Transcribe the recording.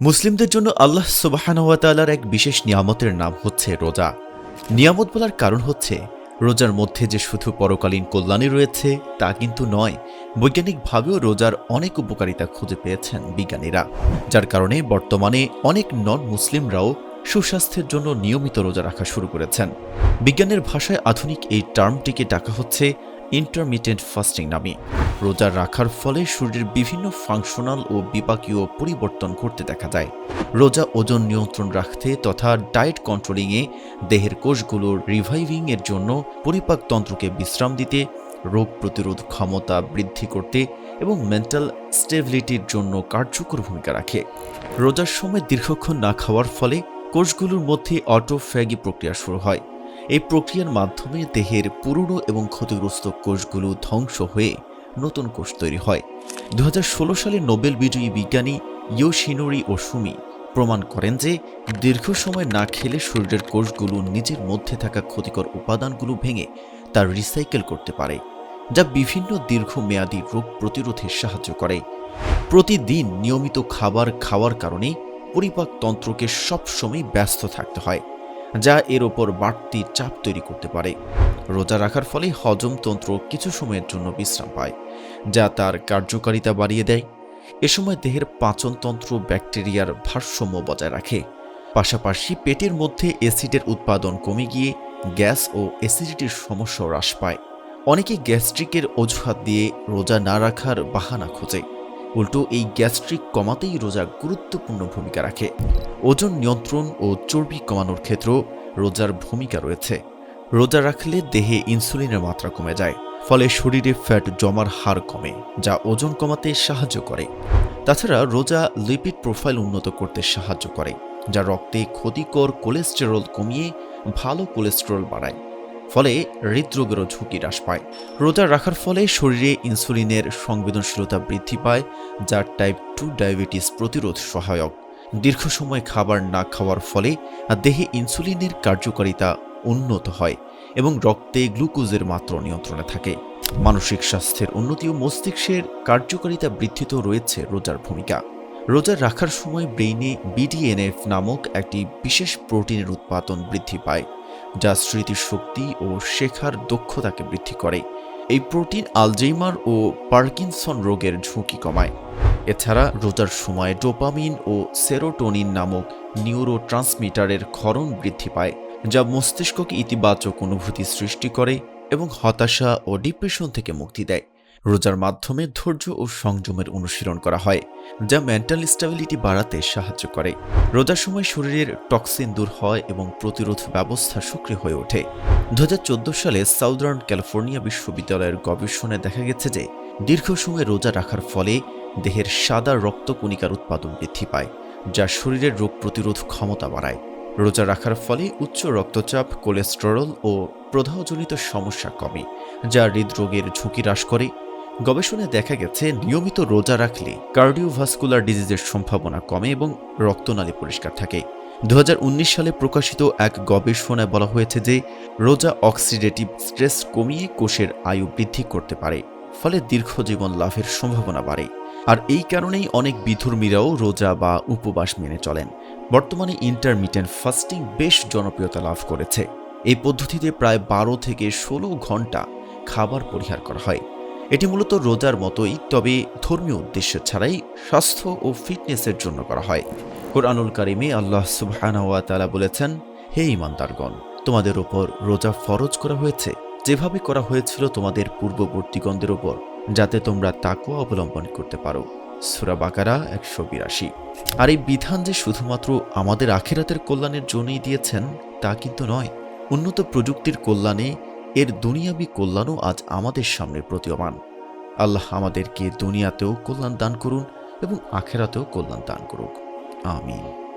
মুসলিমদের জন্য আল্লাহ সুবাহানওয়াতালার এক বিশেষ নিয়ামতের নাম হচ্ছে রোজা। নিয়ামত বলার কারণ হচ্ছে, রোজার মধ্যে যে শুধু পরকালীন কল্যাণই রয়েছে, তা কিন্তু নয়, বৈজ্ঞানিকভাবেও রোজার অনেক উপকারিতা খুঁজে পেয়েছেন বিজ্ঞানীরা। যার কারণে বর্তমানে অনেক নন মুসলিমরাও সুস্বাস্থ্যের জন্য নিয়মিত রোজা রাখা শুরু করেছেন। বিজ্ঞানের ভাষায় আধুনিক এই টার্মটিকে ডাকা হচ্ছে ইন্টারমিটেন্ট ফাস্টিং নামে। রোজা রাখার ফলে শরীরের বিভিন্ন ফাংশনাল ও বিপাকীয় পরিবর্তন ঘটতে দেখা যায় রোজা ওজন নিয়ন্ত্রণ রাখতে তথা ডায়েট কন্ট্রোলিংয়ে দেহের কোষগুলোর রিভাইভিং এর জন্য পরিপাকতন্ত্রকে বিশ্রাম দিতে, রোগ প্রতিরোধ ক্ষমতা বৃদ্ধি করতে এবং মেন্টাল স্টেবিলিটির জন্য কার্যকর ভূমিকা রাখে। রোজার সময় দীর্ঘক্ষণ না খাওয়ার ফলে কোষগুলোর মধ্যে অটোফ্যাগি প্রক্রিয়া শুরু হয়। এই প্রক্রিয়ার মাধ্যমে দেহের পুরনো এবং ক্ষতিগ্রস্ত কোষগুলো ধ্বংস হয়ে নতুন কোষ তৈরি হয়। দু হাজার ষোলো সালে নোবেল বিজয়ী বিজ্ঞানী ইয়োশিনোরি ও সুমি প্রমাণ করেন যে দীর্ঘ সময় না খেলে শরীরের কোষগুলো নিজের মধ্যে থাকা ক্ষতিকর উপাদানগুলো ভেঙে তা রিসাইকেল করতে পারে, যা বিভিন্ন দীর্ঘমেয়াদী রোগ প্রতিরোধে সাহায্য করে। প্রতিদিন নিয়মিত খাবার খাওয়ার কারণে পরিপাকতন্ত্রকে সবসময় ব্যস্ত থাকতে হয়, যা এর ওপর বাড়তি চাপ তৈরি করতে পারে। রোজা রাখার ফলে হজমতন্ত্র কিছু সময়ের জন্য বিশ্রাম পায়, যা তার কার্যকারিতা বাড়িয়ে দেয়। এ সময় দেহের পাচনতন্ত্র ব্যাকটেরিয়ার ভারসাম্য বজায় রাখে। পাশাপাশি পেটের মধ্যে অ্যাসিডের উৎপাদন কমে গিয়ে গ্যাস ও অ্যাসিডিটির সমস্যা হ্রাস পায়। অনেকে গ্যাস্ট্রিকের অজুহাত দিয়ে রোজা না রাখার বাহানা খোঁজে। উল্টো, এই গ্যাস্ট্রিক কমাতেই রোজা গুরুত্বপূর্ণ ভূমিকা রাখে। ওজন নিয়ন্ত্রণ ও চর্বি কমানোর ক্ষেত্রেও রোজার ভূমিকা রয়েছে। রোজা রাখলে দেহে ইনসুলিনের মাত্রা কমে যায়, ফলে শরীরে ফ্যাট জমার হার কমে, যা ওজন কমাতে সাহায্য করে। তাছাড়া রোজা লিপিড প্রোফাইল উন্নত করতে সাহায্য করে, যা রক্তে ক্ষতিকর কোলেস্টেরল কমিয়ে ভালো কোলেস্টেরল বাড়ায়, ফলে হৃদরোগেরও ঝুঁকি হ্রাস পায়। রোজা রাখার ফলে শরীরে ইনসুলিনের সংবেদনশীলতা বৃদ্ধি পায়, যা টাইপ টু ডায়াবেটিস প্রতিরোধ সহায়ক। দীর্ঘ সময় খাবার না খাওয়ার ফলে দেহে ইনসুলিনের কার্যকারিতা উন্নত হয় এবং রক্তে গ্লুকোজের মাত্রা নিয়ন্ত্রণে থাকে। মানসিক স্বাস্থ্যের উন্নতি ও মস্তিষ্কের কার্যকারিতা বৃদ্ধিতেও রয়েছে রোজার ভূমিকা। রোজা রাখার সময় ব্রেইনে বিডিএনএফ নামক একটি বিশেষ প্রোটিনের উৎপাদন বৃদ্ধি পায়, যা স্মৃতিশক্তি ও শেখার দক্ষতাকে বৃদ্ধি করে। এই প্রোটিন আলজেইমার ও পার্কিনসন রোগের ঝুঁকি কমায়। এছাড়া রোজার সময় ডোপামিন ও সেরোটোনিন নামক নিউরো ট্রান্সমিটারের ক্ষরণ বৃদ্ধি পায়, যা মস্তিষ্ককে ইতিবাচক অনুভূতি সৃষ্টি করে এবং হতাশা ও ডিপ্রেশন থেকে মুক্তি দেয়। রোজার মাধ্যমে ধৈর্য ও সংযমের অনুশীলন করা হয়, যা মেন্টাল স্টেবিলিটি বাড়াতে সাহায্য করে। রোজার সময় শরীরের টক্সিন দূর হয় এবং প্রতিরোধ ব্যবস্থা সক্রিয় হয়ে ওঠে। দু হাজার চোদ্দ সালে সাউদার্ন ক্যালিফোর্নিয়া বিশ্ববিদ্যালয়ের গবেষণায় দেখা গেছে যে, দীর্ঘ সময় রোজা রাখার ফলে দেহের সাদা রক্তকণিকার উৎপাদন বৃদ্ধি পায়, যা শরীরের রোগ প্রতিরোধ ক্ষমতা বাড়ায়। রোজা রাখার ফলে উচ্চ রক্তচাপ, কোলেস্টেরল ও প্রদাহজনিত সমস্যা কমে, যা হৃদরোগের ঝুঁকি হ্রাস করে। গবেষণায় দেখা গেছে, নিয়মিত রোজা রাখলে কার্ডিওভাস্কুলার ডিজিজের সম্ভাবনা কমে এবং রক্তনালী পরিষ্কার থাকে। দু হাজার উনিশ সালে প্রকাশিত এক গবেষণায় বলা হয়েছে যে, রোজা অক্সিডেটিভ স্ট্রেস কমিয়ে কোষের আয়ু বৃদ্ধি করতে পারে, ফলে দীর্ঘ জীবন লাভের সম্ভাবনা বাড়ে। আর এই কারণেই অনেক বিধর্মীরাও রোজা বা উপবাস মেনে চলেন। বর্তমানে ইন্টারমিটেন্ট ফাস্টিং বেশ জনপ্রিয়তা লাভ করেছে। এই পদ্ধতিতে প্রায় বারো থেকে ষোলো ঘণ্টা খাবার পরিহার করা হয়। এটি মূলত রোজার মতোই, তবে ধর্মীয় উদ্দেশ্য ছাড়াই স্বাস্থ্য ও ফিটনেসের জন্য করা হয়। কোরআনুল কারিমে আল্লাহ সুবহানাহু তাআলা বলেছেন, হে ইমানদারগণ তোমাদের ওপর রোজা ফরজ করা হয়েছে। যেভাবে করা হয়েছিল তোমাদের পূর্ববর্তীগণদের ওপর যাতে তোমরা তাকুয়া অবলম্বন করতে পারো। সুরা বাকারা একশো বিরাশি। আর এই বিধান যে শুধুমাত্র আমাদের আখেরাতের কল্যাণের জন্যই দিয়েছেন, তা কিন্তু নয়। উন্নত প্রযুক্তির কল্যাণে এর দুনিয়াবি কল্যাণও আজ আমাদের সামনে প্রতীয়মান। আল্লাহ আমাদেরকে দুনিয়াতেও কল্যাণ দান করুন এবং আখেরাতেও কল্যাণ দান করুক। আমিন।